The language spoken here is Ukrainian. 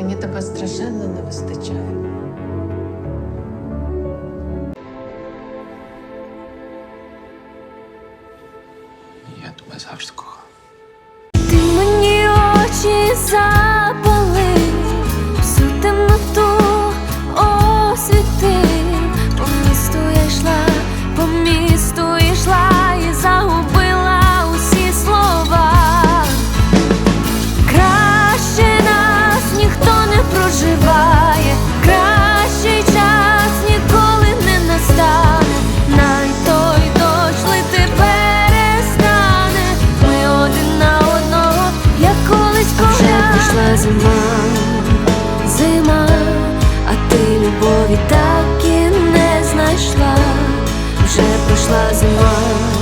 Мені тебе страшенно не вистачає. Я тебе завжди кохав. Прийшла зима, зима, а ти любові так і не знайшла. Вже пройшла зима.